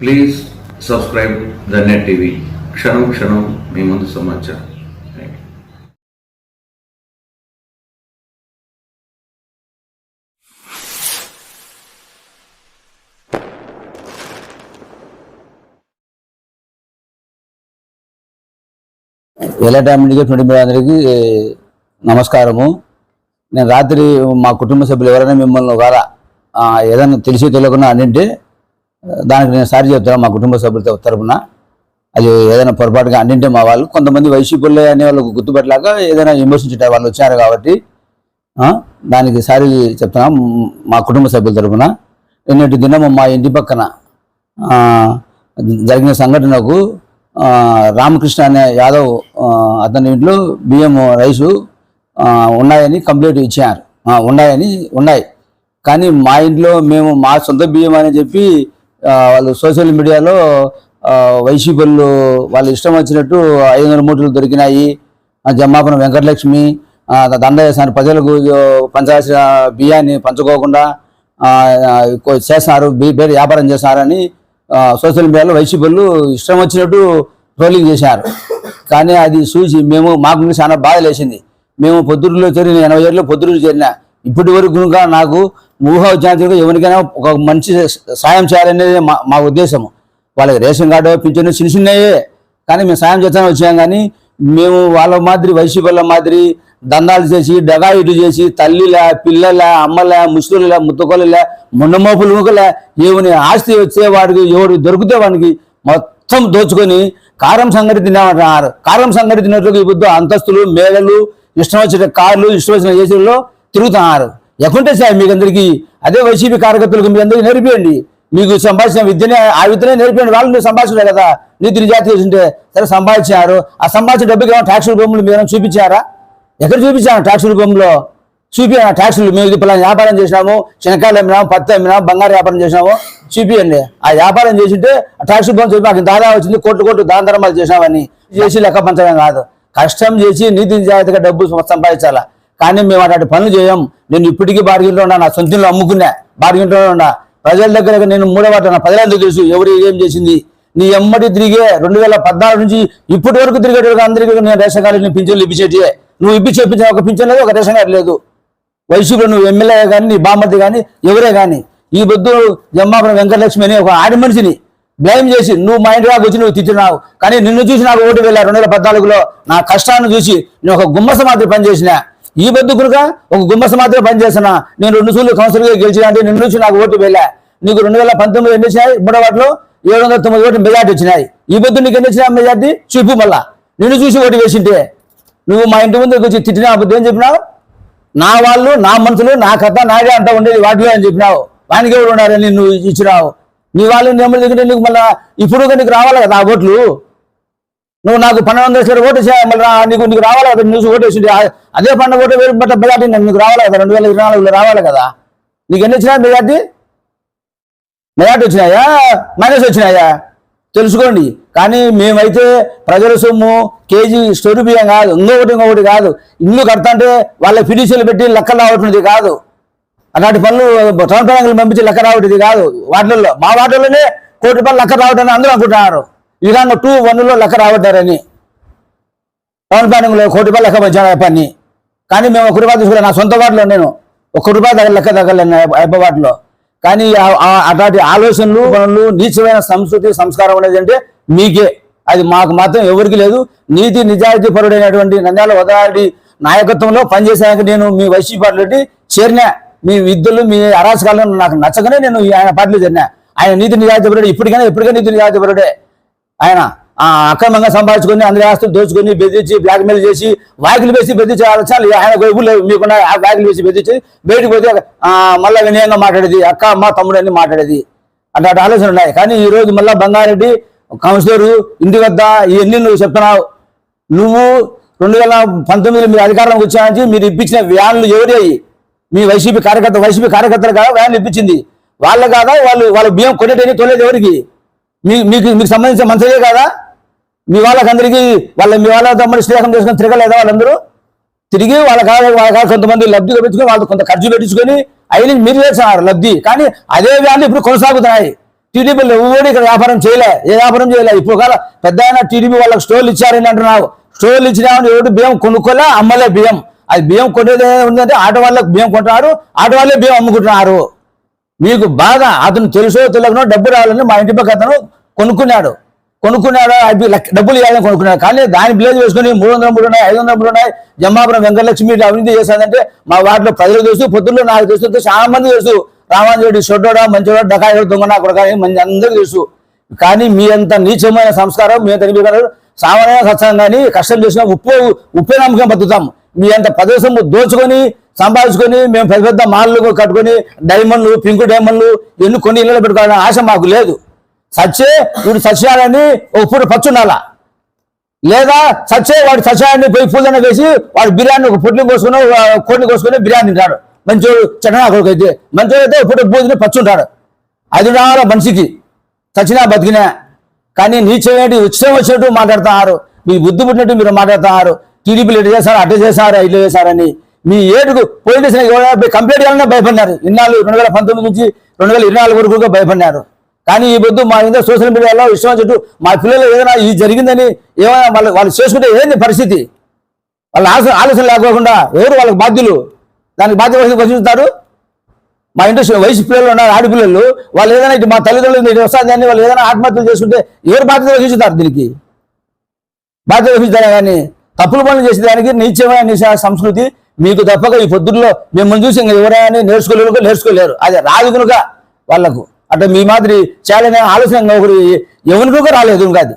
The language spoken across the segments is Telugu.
Please subscribe the net TV క్షణం క్షణం మీ ముందు సమాచారం. థ్యాంక్ యూ ఎలాంటి మీడియా ట్వంటీ మూడు అందరికీ నమస్కారము. నేను రాత్రి మా కుటుంబ సభ్యులు ఎవరైనా మిమ్మల్ని ఒకవేళ ఏదైనా తెలిసి తెలియకుండా అంటే దానికి నేను సారి చెప్తాను మా కుటుంబ సభ్యులతో తరపున. అది ఏదైనా పొరపాటుగా అన్నింటే మా వాళ్ళు కొంతమంది వైసీపీలో అనే వాళ్ళకు గుర్తుపట్టలేక ఏదైనా విమర్శించే వాళ్ళు వచ్చారు కాబట్టి దానికి సారి చెప్తున్నా మా కుటుంబ సభ్యుల తరపున. నిన్నటి దినము మా ఇంటి పక్కన జరిగిన సంఘటనకు రామకృష్ణ అనే యాదవ్ అతని ఇంట్లో బియ్యం రైసు ఉన్నాయని కంప్లైంట్ ఇచ్చారు. ఉన్నాయని ఉన్నాయి. కానీ మా ఇంట్లో మేము మా సొంత బియ్యం అని చెప్పి వాళ్ళు సోషల్ మీడియాలో వైసీపీలు వాళ్ళు ఇష్టం వచ్చినట్టు ఐదు వందల మూటలు దొరికినాయి. జమ్మాపురం వెంకటలక్ష్మి ఆ, దండ ప్రజలకు ఆ, పంచాల్సిన బియ్యాన్ని పంచుకోకుండా చేస్తున్నారు బి పేరు వ్యాపారం చేస్తున్నారని సోషల్ మీడియాలో వైసీపీలు ఇష్టం వచ్చినట్టు ట్రోలింగ్ చేశారు. కానీ అది చూసి మేము మాకు చాలా బాధ లేచింది మేము పొద్దురులో చేరిన ఎనభై ఏళ్ళు పొద్దురులో చేరిన. ఇప్పటి వరకు నాకు ఊహా ఎవరికైనా ఒక మంచి సాయం చేయాలనేది మా మా ఉద్దేశము. వాళ్ళకి రేషన్ కార్డు పింఛను చిన్న చిన్నయే. కానీ మేము సాయం చేస్తానే వచ్చాం కానీ మేము వాళ్ళ మాదిరి వైసీపీల మాదిరి దందాలు చేసి డగాయిటు చేసి తల్లిలా పిల్లలా అమ్మలా ముసలులే ముత్తకొల్లలే మొండమోపులు ముక్కలే ఏమని ఆస్తి వచ్చే వాడికి ఎవడు దొరికితే వాడికి మొత్తం దోచుకొని కారం సంగటి తిన్నామంటున్నారు కారం సంగటి తిన్నట్లుగా ఈ అంతస్తులు మేడలు ఇష్టం వచ్చిన కార్లు ఇష్టం వచ్చిన ఏసీల్లో తిరుగుతున్నారు. ఎక్కడుంటే సార్ మీకు అందరికీ అదే వైసీపీ కార్యకర్తలకు మీ అందరికీ నేర్పియండి. మీకు సంభాషణ విద్యనే ఆ విద్యనే నేర్పియండి. వాళ్ళు మీరు సంభాషణ కదా. నీతి నిజాతి ఉంటే సరే సంపాదించారు ఆ సంభాషణ డబ్బుకి ఏమైనా ట్యాక్స్ రూపంలో మీరు ఏమైనా చూపించారా? ఎక్కడ చూపించాను ట్యాక్స్ రూపంలో చూపియండి ఆ ట్యాక్సులు మేము ఇది పలానా వ్యాపారం చేసినాము. శనకాయలు అమ్మినాము పత్తి అమ్మినాము బంగారు వ్యాపారం చేసినాము. చూపియండి. ఆ వ్యాపారం చేసింటే ట్యాక్స్ రూపంలో చూపి మాకు దాదా వచ్చింది కోట్లు కోట్లు దాన ధర్మాలు చేసినామని. చేసి లెక్క పంచడం కాదు. కష్టం చేసి నీతి నిజాయితీగా డబ్బు సంపాదించాలా? కానీ మేము అటువంటి పనులు చేయం. నేను ఇప్పటికీ బార్గెన్లో ఉన్నా నా సొంతంలో అమ్ముకున్నా బార్గెన్లో ఉన్నా. ప్రజల దగ్గర నేను మూడవట ప్రజలందరూ తెలుసు ఎవరు ఏం చేసింది. నీ ఎమ్మటి తిరిగే రెండు వేల పద్నాలుగు నుంచి ఇప్పటి వరకు తిరిగేటప్పుడు అందరికీ నేను రేషన్ కార్డు పింఛన్లు ఇప్పించేటి నువ్వు ఇప్పించి ఇప్పించిన ఒక పింఛన్ లేదు ఒక రేషన్ కార్డు లేదు. వైసీపీలో నువ్వు ఎమ్మెల్యే కానీ నీ బామ్మతి కానీ ఎవరే కానీ ఈ బొద్దు జమ్మాపురం వెంకటలక్ష్మి అని ఒక ఆడి మనిషిని బ్లేమ్ చేసి నువ్వు మా ఇంటి వచ్చి నువ్వు తిట్టినావు. కానీ నిన్ను చూసి నాకు ఓటు వెళ్ళా రెండు వేల పద్నాలుగులో నా కష్టాన్ని చూసి నేను ఒక గుమ్మస మాత్రం పనిచేసిన. ఈ బొద్దు ఒక గుమ్మస మాత్రమే పనిచేస్తున్నా. నేను రెండు సూర్లు కౌన్సిల్గా గెలిచిన అంటే నిన్ను చూసి నాకు ఓటు వెళ్ళా. నీకు రెండు వేల పంతొమ్మిది ఎన్ని వచ్చినాయి? మూడో వాటిలో ఏడు వందల తొమ్మిది ఓటు మెజార్టీ వచ్చినాయి. ఈ బొద్దు నీకు ఎన్ని వచ్చినా మెజార్టీ? చూపు మళ్ళా. నిన్ను చూసి ఓటు వేసింటే. నువ్వు మా ఇంటి ముందుకు వచ్చి తిట్టినా అబద్ధం ఏం చెప్పినావు? నా వాళ్ళు నా మనుషులు నా కథ నాదే అంతా ఉండేది వాటిలో అని చెప్పినావు. వానికి ఎవరు ఉన్నారని నువ్వు ఇచ్చినావు. నీ వాళ్ళు నెమ్మది దగ్గర నీకు మళ్ళా? ఇప్పుడు నీకు రావాలి కదా ఆ ఓట్లు? నువ్వు నాకు పన్నెండు వందల లక్షల ఓటు మళ్ళీ నీకు నీకు రావాలి కదా న్యూస్ ఓటు వేసింది. అదే పన్నెండు ఓటు వేరు బట్ట మెజార్టీ నీకు రావాలి కదా రెండు వేల ఇరవై నాలుగులో రావాలి కదా. నీకు ఎన్ని వచ్చినాయి మెజార్టీ? మెజార్టీ వచ్చినాయా? మైనస్ వచ్చినాయా? తెలుసుకోండి. కానీ మేమైతే ప్రజల సొమ్ము కేజీ స్టోరీ బియ్యం కాదు ఇంకొకటి ఇంకొకటి కాదు. ఇల్లు కడతాంటే వాళ్ళ ఫిడిషియలు పెట్టి లెక్కలు రావట్లేదు కాదు. అలాంటి పనులు టౌన్ ప్లానింగ్లు పంపించి లెక్క రావటది కాదు. వాటిల్లో మా వాటిల్లోనే కోటి రూపాయలు లెక్క రావటం అందరూ అనుకుంటున్నారు. ఇరాన్ టూ వన్లో లెక్క రాబడ్డారని. టౌన్ ప్లానింగ్లో కోటి రూపాయలు లెక్క పంచాను పని. కానీ మేము ఒక రూపాయలు తీసుకున్నాను నా సొంత వాటిలో నేను ఒక రూపాయి దగ్గర లెక్క తగ్గలేను అబ్బ వాటిలో కానీ అట్లాంటి ఆలోచనలు పనులు నీచమైన సంస్కృతి సంస్కారం అనేది అంటే మీకే. అది మాకు మాత్రం ఎవరికి లేదు. నీతి నిజాయితీ పరుడైనటువంటి నంద్యాల వదాడి నాయకత్వంలో పనిచేసాక నేను మీ వైసీపీ పార్టీ చేరిన. మీ విద్యలు మీ అరాచకాలను నాకు నచ్చకనే నేను ఈ ఆయన పార్టీలో చేరిన. ఆయన నీతి నిజాయితీ పరుడు ఇప్పటికైనా ఎప్పటికైనా నీతి నిజాయితీ పరుడే. ఆయన అక్రమంగా సంపాదించుకొని అందరి ఆస్తులు దోచుకొని బెదిరించి బ్లాక్మెయిల్ చేసి వాకిలు వేసి బెదిరించి ఆలోచన ఆయన ఊళ్ళో మీకున్న ఆ వాకిలు వేసి బెదిరించి బయటకు పోతే మళ్ళీ మళ్ళా వినయంగా మాట్లాడేది. అక్క అమ్మ తమ్ముడు అని మాట్లాడేది. అట్లాంటి ఆలోచనలు ఉన్నాయి. కానీ ఈ రోజు మళ్ళా బంగారెడ్డి కౌన్సిలర్ ఇంటి వద్ద ఇవన్నీ నువ్వు చెప్తున్నావు? నువ్వు రెండు వేల పంతొమ్మిదిలో మీరు అధికారంలోకి వచ్చానికి మీరు ఇప్పించిన వ్యాన్లు ఎవరి మీ వైసీపీ కార్యకర్త వైసీపీ కార్యకర్తలు కాదా? వ్యాన్లు ఇప్పించింది. వాళ్ళ కాదా? వాళ్ళు వాళ్ళ బియ్యం కొనేటని తోలేదు ఎవరికి? మీ మీకు మీకు సంబంధించిన మంత్రులే కాదా? మీ వాళ్ళకందరికీ వాళ్ళ మీ వాళ్ళ తమ్ముడు స్నేహం చేసుకొని తిరగలేదా వాళ్ళందరూ? తిరిగి వాళ్ళ కాదు వాళ్ళ కాదు కొంతమంది లబ్ధి పెట్టుకొని వాళ్ళు కొంత ఖర్చు పెట్టించుకొని అయిన మీరు చేస్తున్నారు లబ్ధి. కానీ అదే వ్యాధి ఇప్పుడు కొనసాగుతున్నాయి. టీడీపీలో ఎవరు ఇక్కడ వ్యాపారం చేయలే? ఏ వ్యాపారం చేయలే? ఇప్పుడు కాల పెద్ద ఆయన టీడీపీ వాళ్ళకి స్టోర్లు ఇచ్చారని అంటున్నావు. స్టోర్లు ఇచ్చినామని ఎవరు బియ్యం కొనుక్కోలే? అమ్మలే బియ్యం. అది బియ్యం కొనేది ఉందంటే ఆటో వాళ్ళకి బియ్యం కొంటున్నారు. ఆటో వాళ్ళే బియ్యం అమ్ముకుంటున్నారు. మీకు బాగా అతను తెలుసో తెలియకనో డబ్బు రావాలని మా ఇంటి పక్క అతను కొనుక్కున్నాడు. కొనుక్కున్నాడు డబ్బులు ఇవ్వాలని కొనుక్కున్నాడు. కానీ దాని బిలేజ్ వేసుకుని మూడు వందల మూడు ఉన్నాయి ఐదు వందల మూడు ఉన్నాయి. జమ్మాపురం వెంకటలక్ష్మి ఇట్లా అవినీతి చేశాదంటే మా వాటిలో ప్రజలు తెలుసు పొద్దుల్లో నాకు తెలుసు చాలా మంది తెలుసు. రామాంజరెడ్డి షొడ్డోడా మంచివాడా డకాయుడు దొంగ కూడా కానీ మంచి అందరూ తెలుసు. కానీ మీ అంత నీచమైన సంస్కారం మీ అంత నిర్వీకారం సామాన్య సత్సంగం కానీ కష్టం చేసిన ఉప్పు ఉప్పే నమ్మకం బతుకుతాం. మీ అంత ప్రదేశం దోచుకొని సంపాదించుకొని మేము పెద్ద పెద్ద మాల్లు కట్టుకొని డైమండ్లు పింక్ డైమండ్లు ఎన్ని కొన్ని ఇళ్ళలో పెట్టుకోవాలనే ఆశ మాకు లేదు. సచ్చే వీడు సత్యాలని ఒక పూట పచ్చుండాలా లేదా సచ్చే వాడు సత్యాన్ని పోయి పూజన వేసి వాడు బిర్యానీ ఒక పొట్లి కోసుకుని కోడిని కోసుకుని బిర్యానీ తింటాడు. మంచోడు చెడ్డ కొడుకు అయితే మంచోడు అయితే ఒక పూట పూజని పచ్చుంటాడు అది రావాల మనిషికి. చచ్చినా బతికినా. కానీ నీచమేంటి? ఉత్సవం వచ్చినట్టు మాట్లాడుతున్నారు. మీ బుద్ధి పుట్టినట్టు మీరు మాట్లాడుతున్నారు. టీడీపీలు ఇటు చేశారు అటు చేశారు ఇటు చేశారని. మీ ఏడుకు పోలీస్ స్టేషన్ కంప్లైంట్ చేయాలన్నా భయపడినారు. ఇన్నాళ్ళు రెండు వేల పంతొమ్మిది నుంచి రెండు వేల ఇరవై నాలుగు వరకు భయపడినారు. కానీ ఈ పొద్దు మా ఇంట్లో సోషల్ మీడియాలో ఇష్టం చుట్టూ మా పిల్లలు ఏదైనా ఇది జరిగిందని ఏమైనా వాళ్ళు వాళ్ళు చేసుకుంటే ఏంది పరిస్థితి? వాళ్ళ ఆలోచన ఆలోచన లేకోకుండా ఎవరు వాళ్ళకి బాధ్యులు? దానికి బాధ్యత వహించి వహిస్తారు మా ఇంట్లో వయసు పిల్లలు ఉన్నారు ఆడపిల్లలు వాళ్ళు ఏదైనా ఇటు మా తల్లిదండ్రులు ఇటు వస్తుందని వాళ్ళు ఏదైనా ఆత్మహత్యలు చేసుకుంటే ఎవరు బాధ్యత వహించుతారు దీనికి? బాధ్యత వహిస్తారా కానీ తప్పులు పనులు చేసే దానికి నీచమైన నిశ సంస్కృతి మీకు తప్పక ఈ పొద్దుల్లో మిమ్మల్ని చూసి ఇంకా ఎవరైనా నేర్చుకోలేరు నేర్చుకోలేరు. అది రాదు కనుక వాళ్ళకు. అంటే మీ మాదిరి చాలా ఆలోచన ఒకరు ఎవరికో రాలేదు ఇంకా అది.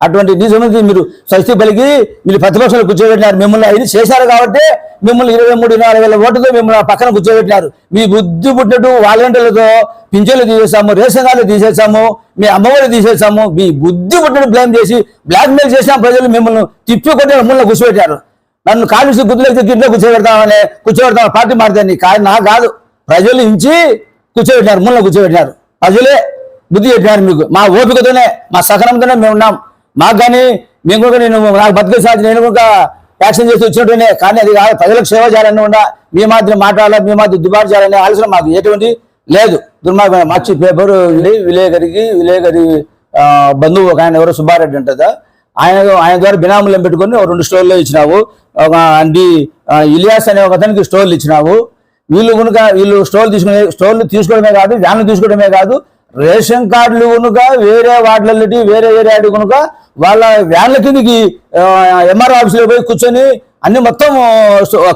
అటువంటి నిజానికి మీరు స్వస్తి పలికి మీరు ప్రతిపక్షాలు కూర్చోబెట్టినారు మిమ్మల్ని ఇది చేశారు కాబట్టి మిమ్మల్ని ఇరవై మూడు నాలుగు వేల ఓటుతో మిమ్మల్ని పక్కన కూర్చోబెట్టినారు. మీ బుద్ధి పుట్టినట్టు వాలంటీర్లతో పింఛన్లు తీసేసాము రేషన్ కార్డులు తీసేసాము మీ అమ్మఒడి తీసేసాము మీ బుద్ధి పుట్టినట్టు బ్లేమ్ చేసి బ్లాక్మెయిల్ చేసిన ప్రజలు మిమ్మల్ని తిప్పి కొట్టి మిమ్మల్ని కూర్చోబెట్టారు. నన్ను కాలుష్య గుర్తులకి గిట్లో కూర్చోబెడతామని కూర్చోబెడతాం పార్టీ మారుతాన్ని కానీ నా కాదు. ప్రజలు ఇంచి కూర్చోబెట్టినారు ముళ్ళ కూర్చోబెట్టినారు. ప్రజలే బుద్ధి చెప్పినారు మీకు. మా ఓపికతోనే మా సహనంతోనే మేము ఉన్నాం. మాకు కానీ మేము కూడా నేను నాకు బతికే సాధ్యం నేను కూడా యాక్షన్ చేసి వచ్చినట్టునే కానీ అది కాదు. ప్రజలకు సేవ చేయాలని ఉండా మీ మాత్రం మాట్లాడాలి మీ మాత్రం దుబాటు చేయాలనే ఆలోచన మాకు ఎటువంటి లేదు. దుర్మార్గం మర్చి పేపర్ విలేకరికి విలేకరి బంధువు ఒక ఆయన ఎవరో సుబ్బారెడ్డి ఉంటుందా ఆయన ఆయన ద్వారా బినాములను పెట్టుకొని రెండు స్టోర్లు ఇచ్చినావు. ఒక అండి ఇలియాస్ అనే ఒక అతనికి స్టోర్లు ఇచ్చినావు. వీళ్ళు కనుక వీళ్ళు స్టోర్లు తీసుకునే స్టోర్లు తీసుకోవడమే కాదు వ్యాన్లు తీసుకోవడమే కాదు రేషన్ కార్డులు కనుక వేరే వాటిలో వేరే వేరే ఆడి కనుక వాళ్ళ వ్యాన్ల కిందకి ఎంఆర్ ఆఫీసులో పోయి కూర్చొని అన్ని మొత్తం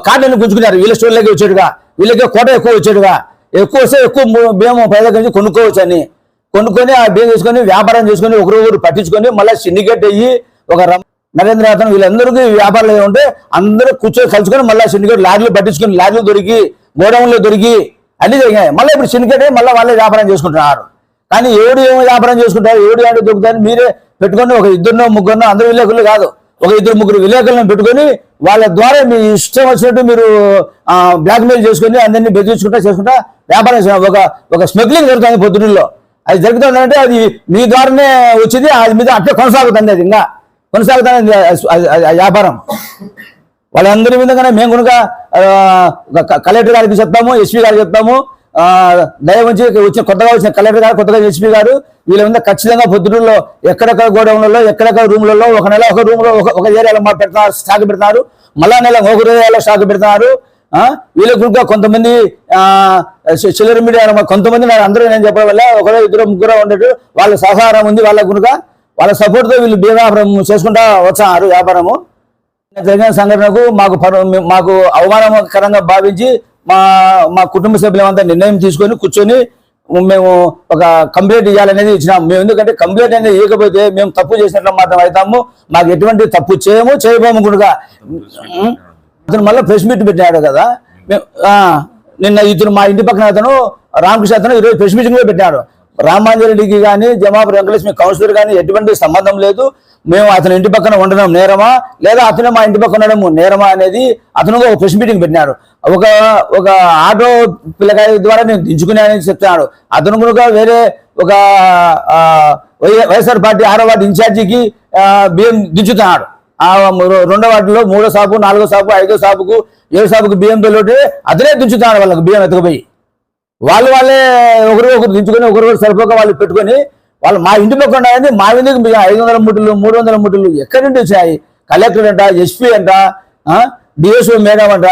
కార్డులను గుంజుకున్నారు. వీళ్ళ స్టోర్లోకి వచ్చేట్టుగా వీళ్ళకి కోట ఎక్కువ వచ్చేట్టుగా. ఎక్కువ వస్తే ఎక్కువ మేము బియ్యం ప్రజల నుంచి కొనుక్కోవచ్చు అని కొనుక్కొని ఆ బియ్యం తీసుకొని వ్యాపారం చేసుకొని ఒకరొకరు పట్టించుకొని మళ్ళీ సిండికేట్ అయ్యి ఒక నరేంద్ర అతను వీళ్ళందరికీ వ్యాపారాలు ఉంటే అందరూ కూర్చొని కలుసుకొని మళ్ళీ సిండికేట్ లారీలు పట్టించుకొని లారీలు దొరికి గోడౌన్లో దొరికి అన్ని జరిగాయి మళ్ళీ ఇప్పుడు సిండికేట్ మళ్ళీ వాళ్ళే వ్యాపారం చేసుకుంటున్నారు. కానీ ఏడు ఏమో వ్యాపారం చేసుకుంటారు? ఏడు ఏడు దొరుకుతారు మీరే పెట్టుకొని ఒక ఇద్దరునో ముగ్గురునో అందరు విలేకరులు కాదు. ఒక ఇద్దరు ముగ్గురు విలేకరులను పెట్టుకొని వాళ్ళ ద్వారా మీ ఇష్టం వచ్చినట్టు మీరు బ్లాక్మెయిల్ చేసుకుని చేసుకొని అందరినీ బెదిరించుకుంటా చేసుకుంటా వ్యాపారం ఒక ఒక స్మగ్లింగ్ జరుగుతుంది పొద్దున్నలో అది జరుగుతుందంటే అది మీ ద్వారానే వచ్చింది. అది మీద అట్లే కొనసాగుతుంది అది ఇంకా. కొనసాగుతుంది వ్యాపారం. వాళ్ళందరి మీద మేము కనుక కలెక్టర్ గారికి చెప్తాము ఎస్పీ గారికి చెప్తాము దయవంచి వచ్చిన కొత్తగా వచ్చిన కలెక్టర్ గారు కొత్తగా ఎస్పీ గారు వీళ్ళ మీద ఖచ్చితంగా పొద్దుటూరులో ఎక్కడెక్కడ గోడౌన్లలో ఎక్కడెక్కడ రూమ్లలో ఒక నెల ఒక రూమ్లో ఒక ఏరియాలో మా పెడతారు స్టాక్ పెడతారు మళ్ళా నెల ఒక ఏరియాలో స్టాక్ పెడతారు వీళ్ళ వీళ్ళకు కొంతమంది చిల్లర మీడియా కొంతమంది నాకు అందరూ నేను చెప్పడం వల్ల ఒకరో ఇద్దరు ముగ్గురు ఉండేది వాళ్ళ సహకారం ఉంది వాళ్ళ కనుక వాళ్ళ సపోర్ట్తో వీళ్ళు బే వ్యాపారం చేసుకుంటా వచ్చారు వ్యాపారము. జరిగిన సంఘటనకు మాకు మాకు అవమానకరంగా భావించి మా మా కుటుంబ సభ్యులంతా నిర్ణయం తీసుకొని కూర్చొని మేము ఒక కంప్లైంట్ ఇవ్వాలనేది ఇచ్చినాం మేము ఎందుకంటే కంప్లైంట్ అనేది ఇవ్వకపోతే మేము తప్పు చేసినట్లు మాత్రం అవుతాము. మాకు ఎటువంటి తప్పు చేయము చేయబోము కూడా అతను మళ్ళీ ప్రెస్ మీట్ పెట్టాడు కదా. మేము- నిన్న ఇతను మా ఇంటి పక్కన అతను రామకృష్ణ అతను ఈరోజు ప్రెస్ మీటింగ్ కూడా పెట్టాడు రామాంజరెడ్డికి కానీ జమాపురి వెంకటేష్ కౌన్సిలర్ కానీ ఎటువంటి సంబంధం లేదు. మేము అతని ఇంటి పక్కన ఉండడం నేరమా? లేదా అతను మా ఇంటి పక్కన ఉండడం నేరమా అనేది అతను ఒక ప్రెస్ మీటింగ్ పెట్టినాడు. ఒక ఒక ఆటో పిల్లకాయ ద్వారా నేను దించుకున్నానని చెప్తున్నాడు. అతను కనుక వేరే ఒక వైఎస్ఆర్ పార్టీ ఆరో వార్డు ఇన్ఛార్జికి బియ్యం దించుతున్నాడు. ఆ రెండో వాటిలో మూడో సాపు నాలుగో సాపు ఐదో సాపుకు ఏడు సాపుకు బియ్యం తోటి అతనే దించుతున్నాడు వాళ్ళకి బియ్యం ఎత్తుకుపోయి. వాళ్ళు వాళ్ళే ఒకరు ఒకరు దించుకొని ఒకరు సరిపోక వాళ్ళు పెట్టుకొని వాళ్ళు మా ఇంటి పక్క ఉన్నాయని మా ఇంటికి మీ ఐదు వందల ముట్టులు మూడు వందల ముట్టులు ఎక్కడి నుండి వచ్చాయి? కలెక్టర్ అంట ఎస్పీ అంట డిఎస్ఓ మేడం అంట.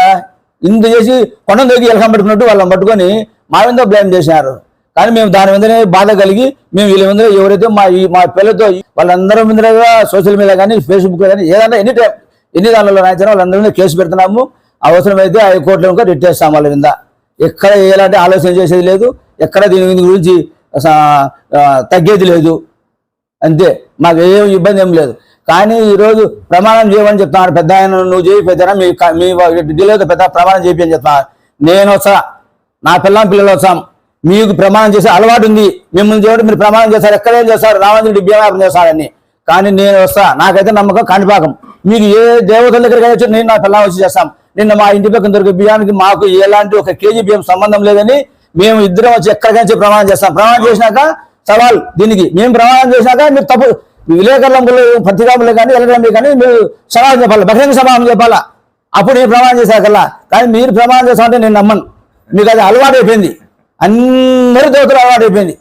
ఇంత చేసి కొండ దగ్గర ఎలకం పెట్టుకున్నట్టు వాళ్ళని పట్టుకొని మా మీద బ్లేమ్ చేశారు. కానీ మేము దాని మీదనే బాధ కలిగి మేము వీళ్ళ మీద ఎవరైతే మా ఈ మా పిల్లలతో వాళ్ళందరి మీద సోషల్ మీడియా కానీ ఫేస్బుక్ కానీ ఏదైనా ఎన్ని టైం ఎన్ని దానిలో రాయించినా వాళ్ళందరి మీద కేసు పెడుతున్నాము. అవసరమైతే హైకోర్టులో ఇంకా రిట్ చేస్తాం వాళ్ళ మీద. ఎక్కడ ఎలాంటి ఆలోచన చేసేది లేదు ఎక్కడ దీని దీని గురించి తగ్గేది లేదు. అంతే మాకు ఏం ఇబ్బంది ఏం లేదు. కానీ ఈరోజు ప్రమాణం చేయమని చెప్తున్నాడు పెద్ద ఆయన నువ్వు చేయి పెద్ద మీ మీ ఢిల్లీలో పెద్ద ప్రమాణం చేయి అని చెప్తున్నాను నేను వస్తా నా పిల్లం పిల్లలు వస్తాం. మీకు ప్రమాణం చేసే అలవాటు ఉంది. మిమ్మల్ని చేయడం మీరు ప్రమాణం చేస్తారు. ఎక్కడేం చేస్తారు? రామంద్రుడి భీమాపం చేస్తారని కానీ నేను వస్తా నాకైతే నమ్మకం కాణిపాకం మీరు ఏ దేవతల దగ్గరికి వచ్చి నేను నా పిల్లం వచ్చి చేస్తాం. నిన్న మా ఇంటి పక్కన దొరికే బియ్యానికి మాకు ఎలాంటి ఒక కేజీ బియ్యం సంబంధం లేదని మేము ఇద్దరం వచ్చి ఎక్కడికైనా ప్రమాణం చేస్తాం. ప్రమాణం చేసినాక సవాల్ దీనికి. మేము ప్రమాణం చేసినాక మీరు తప్పు విలేకరులంలో పత్రికాములు కానీ ఎలక్ట్రానిక్ కానీ మీరు సమాధానం చెప్పాలి? బహిరంగ సమాధానం చెప్పాలా? అప్పుడు నేను ప్రమాణం చేశాకల్లా. కానీ మీరు ప్రమాణం చేస్తామంటే నేను నమ్మను. మీకు అది అలవాటు అయిపోయింది అందరి దేవతలు అలవాటు అయిపోయింది